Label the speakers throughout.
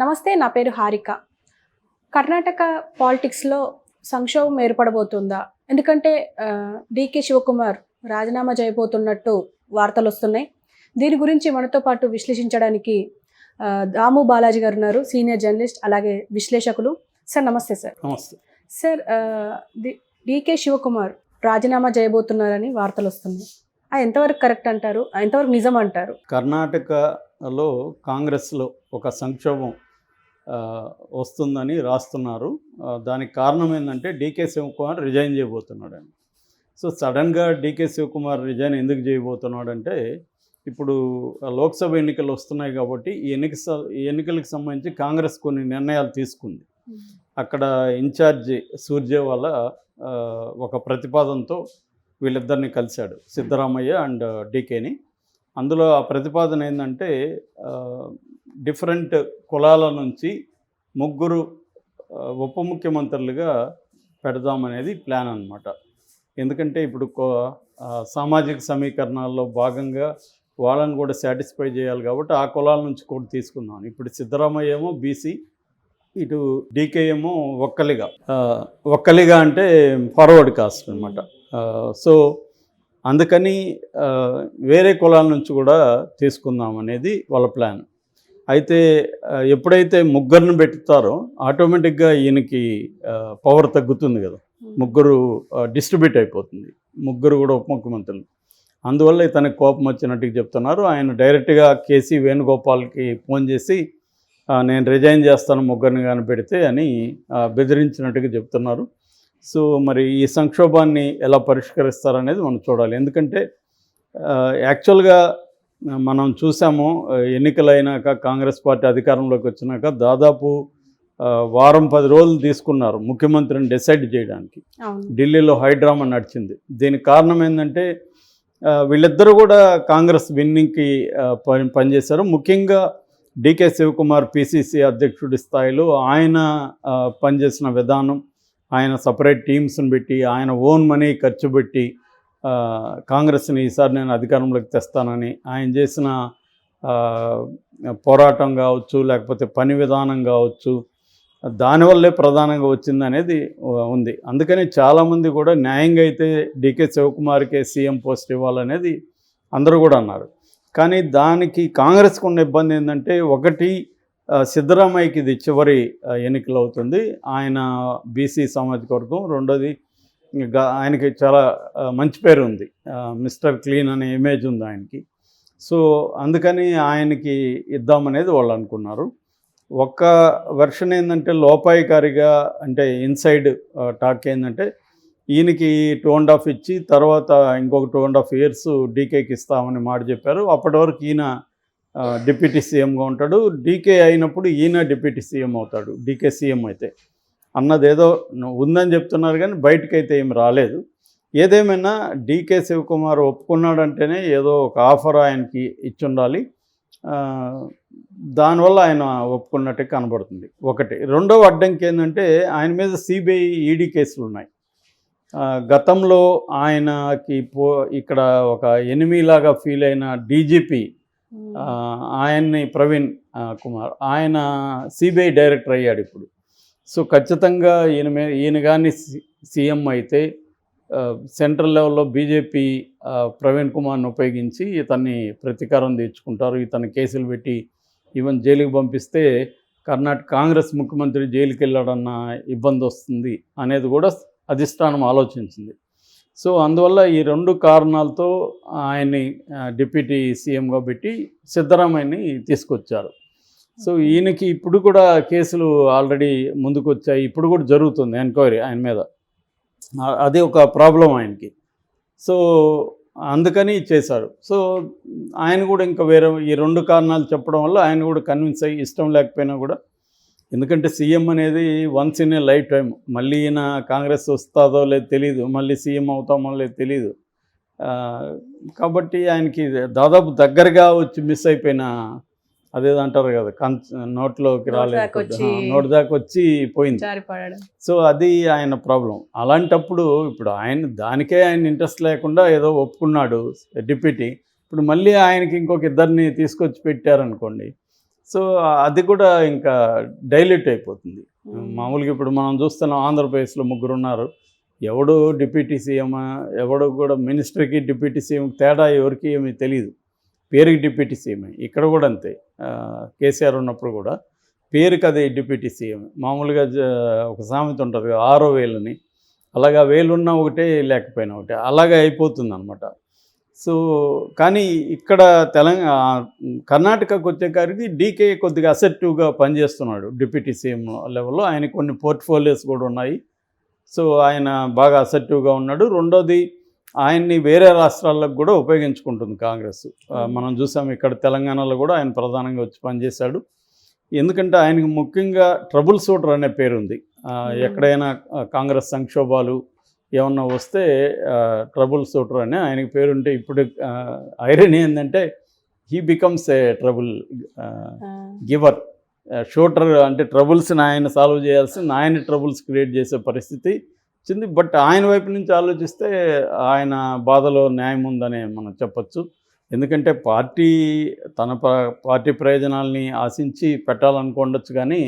Speaker 1: నమస్తే నా పేరు హారిక. కర్ణాటక పాలిటిక్స్లో సంక్షోభం ఏర్పడబోతుందా? ఎందుకంటే డికే శివకుమార్ రాజీనామా చేయబోతున్నట్టు వార్తలు వస్తున్నాయి. దీని గురించి మనతో పాటు విశ్లేషించడానికి దాము బాలాజీ గారు ఉన్నారు సీనియర్ జర్నలిస్ట్ అలాగే విశ్లేషకులు. సార్ నమస్తే సార్.
Speaker 2: నమస్తే.
Speaker 1: సార్ డికే శివకుమార్ రాజీనామా చేయబోతున్నారని వార్తలు వస్తున్నాయి. ఎంతవరకు కరెక్ట్ అంటారు? ఎంతవరకు నిజం అంటారు?
Speaker 2: కర్ణాటకలో కాంగ్రెస్లో ఒక సంక్షోభం వస్తుందని రాస్తున్నారు. దానికి కారణం ఏంటంటే డీకే శివకుమార్ రిజైన్ చేయబోతున్నాడు అని సో సడన్గా డీకే శివకుమార్ రిజైన్ ఎందుకు చేయబోతున్నాడు అంటే ఇప్పుడు లోక్సభ ఎన్నికలు వస్తున్నాయి కాబట్టి ఈ ఎన్నిక స- ఈ ఎన్నికలకు సంబంధించి కాంగ్రెస్ కొన్ని నిర్ణయాలు తీసుకుంది. అక్కడ ఇన్ఛార్జి సూర్జేవాల ఆ, ఒక ప్రతిపాదనతో వీళ్ళిద్దరిని కలిశాడు. సిద్ధరామయ్య అండ్ డీకేని. అందులో ఆ ప్రతిపాదన ఏంటంటే డిఫరెంట్ కులాల నుంచి ముగ్గురు ఉప ముఖ్యమంత్రులుగా పెడదామనేది ప్లాన్ అనమాట ఎందుకంటే ఇప్పుడు సామాజిక సమీకరణాల్లో భాగంగా వాళ్ళని కూడా సాటిస్ఫై చేయాలి కాబట్టి ఆ కులాల నుంచి కూడా తీసుకుందాం ఇప్పుడు సిద్ధరామయ్య ఏమో బీసీ ఇటు డీకే ఏమో ఒక్కలిగా. ఒక్కలిగా అంటే ఫార్వర్డ్ కాస్ట్ అనమాట సో అందుకని వేరే కులాల నుంచి కూడా తీసుకుందాం అనేది వాళ్ళ ప్లాన్. అయితే ఎప్పుడైతే ముగ్గురిని పెట్టుతారో ఆటోమేటిక్గా ఈయనకి పవర్ తగ్గుతుంది కదా. ముగ్గురు డిస్ట్రిబ్యూట్ అయిపోతుంది. ముగ్గురు కూడా ఉప ముఖ్యమంత్రులు. అందువల్ల ఇతనికి కోపం వచ్చినట్టుగా చెప్తున్నారు. ఆయన డైరెక్ట్గా కేసీ వేణుగోపాల్కి ఫోన్ చేసి నేను రిజైన్ చేస్తాను ముగ్గురిని కానీ పెడితే అని బెదిరించినట్టుగా చెప్తున్నారు. సో మరి ఈ సంక్షోభాన్ని ఎలా పరిష్కరిస్తారనేది మనం చూడాలి. ఎందుకంటే యాక్చువల్గా మనం చూసాము ఎన్నికలైనాక కాంగ్రెస్ పార్టీ అధికారంలోకి వచ్చినాక దాదాపు వారం పది రోజులు తీసుకున్నారు ముఖ్యమంత్రిని డిసైడ్ చేయడానికి. ఢిల్లీలో హైడ్రామా నడిచింది. దీనికి కారణం ఏంటంటే వీళ్ళిద్దరూ కూడా కాంగ్రెస్ విన్నింగ్కి పని పనిచేశారు. ముఖ్యంగా డికే శివకుమార్ పిసిసి అధ్యక్షుడి స్థాయిలో ఆయన పనిచేసిన విధానం ఆయన సపరేట్ టీమ్స్ని పెట్టి ఆయన ఓన్ మనీ ఖర్చు పెట్టి కాంగ్రెస్ని ఈసారి నేను అధికారంలోకి తెస్తానని ఆయన చేసిన పోరాటం కావచ్చు లేకపోతే పని విధానం కావచ్చు దానివల్లే ప్రధానంగా వచ్చింది అనేది ఉంది. అందుకని చాలామంది కూడా న్యాయంగా అయితే డికే శివకుమార్కే సీఎం పోస్ట్ ఇవ్వాలనేది అందరూ కూడా అన్నారు. కానీ దానికి కాంగ్రెస్కి ఉన్న ఇబ్బంది ఏంటంటే ఒకటి సిద్ధరామయ్యకి ఇది చివరి ఎన్నికలు అవుతుంది ఆయన బీసీ సామాజిక వర్గం. రెండోది ఇంకా ఆయనకి చాలా మంచి పేరు ఉంది. మిస్టర్ క్లీన్ అనే ఇమేజ్ ఉంది ఆయనకి. సో అందుకని ఆయనకి ఇద్దామనేది వాళ్ళు అనుకున్నారు. ఒక్క వెర్షన్ ఏంటంటే లోపాయికారిగా అంటే ఇన్సైడ్ టాక్ ఏంటంటే ఈయనకి టూ అండ్ హాఫ్ ఇచ్చి తర్వాత ఇంకొక టూ అండ్ హాఫ్ ఇయర్స్ డీకేకి ఇస్తామని మాట చెప్పారు. అప్పటి వరకు ఈయన డిప్యూటీ సీఎంగా ఉంటాడు. డీకే అయినప్పుడు ఈయన డిప్యూటీ సీఎం అవుతాడు. డీకే సీఎం అయితే. అన్నది ఏదో ఉందని చెప్తున్నారు కానీ బయటకైతే ఏం రాలేదు. ఏదేమైనా డీకే శివకుమార్ ఒప్పుకున్నాడంటేనే ఏదో ఒక ఆఫర్ ఆయనకి ఇచ్చుండాలి. ఉండాలి దానివల్ల ఆయన ఒప్పుకున్నట్టే కనబడుతుంది. ఒకటి. రెండవ అడ్డంకి ఏంటంటే ఆయన మీద సిబిఐ ఈడీ కేసులు ఉన్నాయి. గతంలో ఆయనకి పో ఇక్కడ ఒక ఎనిమిలాగా ఫీల్ అయిన డీజీపీ ఆయన్ని ప్రవీణ్ కుమార్. ఆయన సిబిఐ డైరెక్టర్ అయ్యాడు ఇప్పుడు. సో ఖచ్చితంగా ఈయన మీద ఈయన కానీ సీఎం అయితే సెంట్రల్ లెవెల్లో బీజేపీ ప్రవీణ్ కుమార్ని ఉపయోగించి ఇతన్ని ప్రతీకారం తీర్చుకుంటారు. ఇతన్ని కేసులు పెట్టి ఈవెన్ జైలుకి పంపిస్తే కర్ణాటక కాంగ్రెస్ ముఖ్యమంత్రి జైలుకి వెళ్ళాడన్న ఇబ్బంది వస్తుంది అనేది కూడా అధిష్టానం ఆలోచించింది. సో అందువల్ల ఈ రెండు కారణాలతో ఆయన్ని డిప్యూటీ సీఎంగా పెట్టి సిద్ధరామయ్యని తీసుకొచ్చారు. సో ఈయనకి ఇప్పుడు కూడా కేసులు ఆల్రెడీ ముందుకు వచ్చాయి ఇప్పుడు కూడా జరుగుతుంది ఎంక్వైరీ ఆయన మీద. అది ఒక ప్రాబ్లం ఆయనకి. సో అందుకని చేశారు. సో ఆయన కూడా ఇంకా వేరే ఈ రెండు కారణాలు చెప్పడం వల్ల ఆయన కూడా కన్విన్స్ అయ్యి ఇష్టం లేకపోయినా కూడా ఎందుకంటే సీఎం అనేది once in a life time మళ్ళీ ఈయన కాంగ్రెస్ వస్తుందో లేదు తెలియదు మళ్ళీ సీఎం అవుతామో లేదు తెలియదు కాబట్టి ఆయనకి దాదాపు దగ్గరగా వచ్చి మిస్ అయిపోయిన అదేదో అంటారు కదా కన్ నోట్లోకి
Speaker 1: నోటి
Speaker 2: రాలేదు నోటి దాకా వచ్చి పోయింది. సో అది ఆయన ప్రాబ్లం అలాంటప్పుడు ఇప్పుడు ఆయన దానికే ఆయన ఇంట్రెస్ట్ లేకుండా ఏదో ఒప్పుకున్నాడు డిప్యూటీ. ఇప్పుడు మళ్ళీ ఆయనకి ఇంకొక ఇద్దరిని తీసుకొచ్చి పెట్టారనుకోండి సో అది కూడా ఇంకా డైల్యూట్ అయిపోతుంది. మామూలుగా ఇప్పుడు మనం చూస్తున్నాం ఆంధ్రప్రదేశ్లో ముగ్గురు ఉన్నారు ఎవడు డిప్యూటీ సీఎం ఎవడు కూడా మినిస్టర్కి డిప్యూటీ సీఎం తేడా ఎవరికి ఏమీ తెలియదు పేరుకి డిప్యూటీ సీఎం ఇక్కడ కూడా అంతే. కేసీఆర్ ఉన్నప్పుడు కూడా పేరుకి అది డిప్యూటీ సీఎం. మామూలుగా ఒక సామెత ఉంటుంది కదా ఆరో వేలని. అలాగా వేలున్నా ఒకటే లేకపోయినా ఒకటే. అలాగే అయిపోతుంది అనమాట సో కానీ ఇక్కడ తెలంగాణ కర్ణాటకకు వచ్చేసరికి డీకే కొద్దిగా అసెప్టివ్గా పనిచేస్తున్నాడు డిప్యూటీ సీఎం లెవెల్లో. ఆయన కొన్ని పోర్ట్ఫోలియోస్ కూడా ఉన్నాయి. సో ఆయన బాగా అసెప్టివ్గా ఉన్నాడు. రెండోది ఆయన్ని వేరే రాష్ట్రాలకు కూడా ఉపయోగించుకుంటుంది కాంగ్రెస్. మనం చూసాం ఇక్కడ తెలంగాణలో కూడా ఆయన ప్రధానంగా వచ్చి పనిచేశాడు. ఎందుకంటే ఆయనకు ముఖ్యంగా ట్రబుల్ సూటర్ అనే పేరు ఉంది ఎక్కడైనా కాంగ్రెస్ సంక్షోభాలు ఏమన్నా వస్తే ట్రబుల్ సూటర్ అని ఆయనకి పేరుంటే ఇప్పుడు ఐరన్ ఏంటంటే he becomes a trouble giver shooter అంటే ట్రబుల్స్ని ఆయన సాల్వ్ చేయాల్సిన ఆయన ట్రబుల్స్ క్రియేట్ చేసే పరిస్థితి వచ్చింది. బట్ ఆయన వైపు నుంచి ఆలోచిస్తే ఆయన బాధలో న్యాయం ఉందని మనం చెప్పొచ్చు. ఎందుకంటే పార్టీ తన ప- పార్టీ ప్రయోజనాల్ని ఆశించి పెట్టాలనుకోండొచ్చు కానీ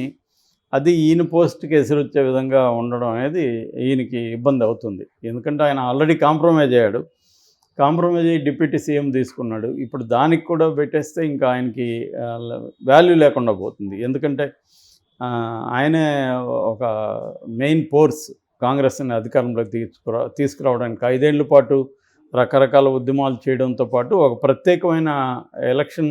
Speaker 2: అది ఈయన పోస్ట్కి ఎసురొచ్చే విధంగా ఉండడం అనేది ఈయనకి ఇబ్బంది అవుతుంది. ఎందుకంటే ఆయన ఆల్రెడీ కాంప్రమైజ్ అయ్యాడు. కాంప్రమైజ్ అయ్యి డిప్యూటీ సీఎం తీసుకున్నాడు. ఇప్పుడు దానికి కూడా పెట్టేస్తే ఇంకా ఆయనకి వాల్యూ లేకుండా పోతుంది. ఎందుకంటే ఆయనే ఒక మెయిన్ ఫోర్స్ కాంగ్రెస్ని అధికారంలోకి తీసుకురా తీసుకురావడానికి ఐదేళ్ళ పాటు రకరకాల ఉద్యమాలు చేయడంతో పాటు ఒక ప్రత్యేకమైన ఎలక్షన్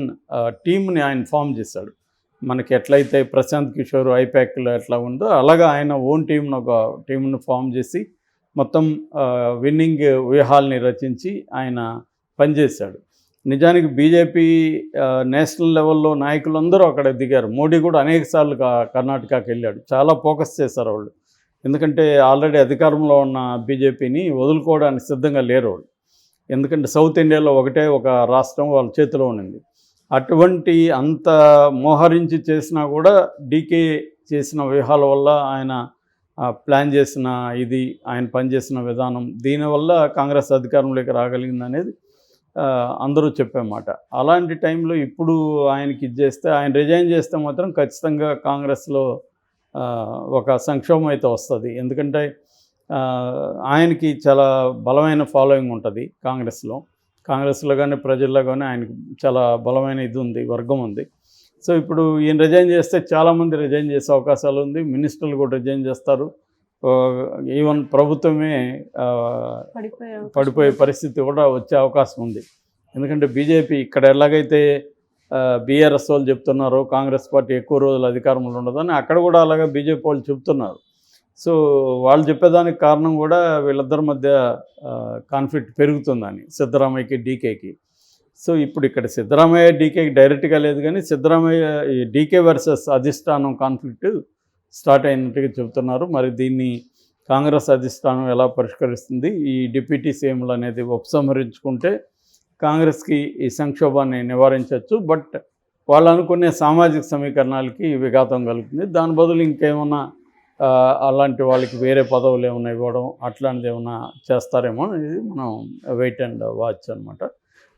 Speaker 2: టీమ్ని ఆయన ఫామ్ చేశాడు. మనకి ఎట్లయితే ప్రశాంత్ కిషోర్ ఐపాక్లో ఎట్లా ఉందో అలాగా ఆయన ఓన్ టీంను ఒక టీంను ఫామ్ చేసి మొత్తం విన్నింగ్ వ్యూహాల్ని రచించి ఆయన పనిచేశాడు. నిజానికి బీజేపీ నేషనల్ లెవెల్లో నాయకులందరూ అక్కడ దిగారు. మోడీ కూడా అనేక సార్లు కర్ణాటకకి వెళ్ళాడు. చాలా ఫోకస్ చేశారు వాళ్ళు. ఎందుకంటే ఆల్రెడీ అధికారంలో ఉన్న బీజేపీని వదులుకోవడానికి సిద్ధంగా లేరు వాళ్ళు. ఎందుకంటే సౌత్ ఇండియాలో ఒకటే ఒక రాష్ట్రం వాళ్ళ చేతిలో ఉన్నింది అటువంటి అంత మోహరించి చేసినా కూడా డీకే చేసిన వ్యూహాల వల్ల ఆయన ప్లాన్ చేసిన ఇది ఆయన పనిచేసిన విధానం దీనివల్ల కాంగ్రెస్ అధికారంలోకి రాగలిగింది అనేది అందరూ చెప్పేమాట. అలాంటి టైంలో ఇప్పుడు ఆయనకి ఇది చేస్తే ఆయన రిజైన్ చేస్తే మాత్రం ఖచ్చితంగా కాంగ్రెస్లో ఒక సంక్షోభం అయితే వస్తుంది. ఎందుకంటే ఆయనకి చాలా బలమైన ఫాలోయింగ్ ఉంటుంది కాంగ్రెస్లో. కాంగ్రెస్లో కానీ ప్రజల్లో కానీ ఆయనకి చాలా బలమైన ఇది ఉంది వర్గం ఉంది. సో ఇప్పుడు ఈయన రిజైన్ చేస్తే చాలామంది రిజైన్ చేసే అవకాశాలు ఉంది. మినిస్టర్లు కూడా రిజైన్ చేస్తారు. ఈవెన్ ప్రభుత్వమే
Speaker 1: పడిపోయే
Speaker 2: పరిస్థితి కూడా వచ్చే అవకాశం ఉంది. ఎందుకంటే బీజేపీ ఇక్కడ ఎలాగైతే బీఆర్ఎస్ వాళ్ళు చెప్తున్నారో కాంగ్రెస్ పార్టీ ఎక్కువ రోజులు అధికారంలో ఉండదని అక్కడ కూడా అలాగే బీజేపీ వాళ్ళు చెప్తున్నారు సో వాళ్ళు చెప్పేదానికి కారణం కూడా వీళ్ళిద్దరి మధ్య కాన్ఫ్లిక్ట్ పెరుగుతుందని సిద్ధరామయ్యకి డీకేకి. సో ఇప్పుడు ఇక్కడ సిద్ధరామయ్య డీకేకి డైరెక్ట్గా లేదు కానీ సిద్ధరామయ్య ఈ డీకే వర్సెస్ అధిష్టానం కాన్ఫ్లిక్ట్ స్టార్ట్ అయినట్టుగా చెబుతున్నారు. మరి దీన్ని కాంగ్రెస్ అధిష్టానం ఎలా పరిష్కరిస్తుంది? ఈ డిప్యూటీ సీఎంలు అనేది ఉపసంహరించుకుంటే కాంగ్రెస్కి ఈ సంక్షోభాన్ని నివారించవచ్చు. బట్ వాళ్ళు అనుకునే సామాజిక సమీకరణాలకి విఘాతం కలుగుతుంది. దాని బదులు ఇంకేమన్నా అలాంటి వాళ్ళకి వేరే పదవులు ఏమైనా ఇవ్వడం అట్లాంటిది ఏమైనా చేస్తారేమో అనేది మనం వెయిట్ అండ్ వాచ్ అనమాట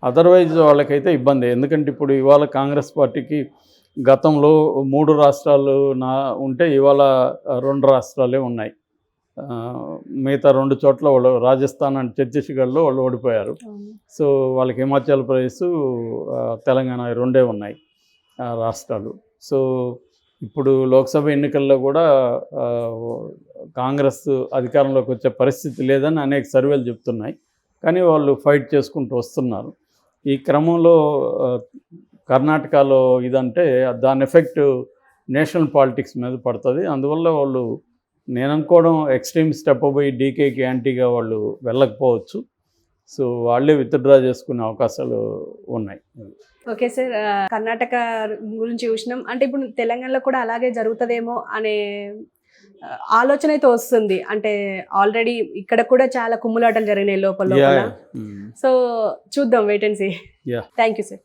Speaker 2: అదర్వైజ్ వాళ్ళకైతే ఇబ్బంది. ఎందుకంటే ఇప్పుడు ఇవాళ కాంగ్రెస్ పార్టీకి గతంలో మూడు రాష్ట్రాలు నా ఉంటే ఇవాళ రెండు రాష్ట్రాలే ఉన్నాయి. మిగతా రెండు చోట్ల వాళ్ళు రాజస్థాన్ అండ్ ఛత్తీస్గఢ్లో వాళ్ళు ఓడిపోయారు. సో వాళ్ళకి హిమాచల్ ప్రదేశ్ తెలంగాణ రెండే ఉన్నాయి రాష్ట్రాలు. సో ఇప్పుడు లోక్సభ ఎన్నికల్లో కూడా కాంగ్రెస్ అధికారంలోకి వచ్చే పరిస్థితి లేదని అనేక సర్వేలు చెప్తున్నాయి. కానీ వాళ్ళు ఫైట్ చేసుకుంటూ వస్తున్నారు. ఈ క్రమంలో కర్ణాటకలో ఇదంటే దాని ఎఫెక్ట్ నేషనల్ పాలిటిక్స్ మీద పడుతుంది. అందువల్ల వాళ్ళు నేను అనుకోవడం ఎక్స్ట్రీమ్ స్టెప్ పోయి డీకేకి యాంటీగా వాళ్ళు వెళ్ళకపోవచ్చు. సో వాళ్ళే విత్డ్రా చేసుకునే అవకాశాలు ఉన్నాయి.
Speaker 1: ఓకే సార్ కర్ణాటక గురించి చూసినాం. అంటే ఇప్పుడు తెలంగాణలో కూడా అలాగే జరుగుతుందేమో అనే ఆలోచన అయితే వస్తుంది. అంటే ఆల్రెడీ ఇక్కడ కూడా చాలా కుమ్ములాటలు జరిగినాయి లోపల. సో చూద్దాం wait and see
Speaker 2: Yeah.
Speaker 1: Thank you sir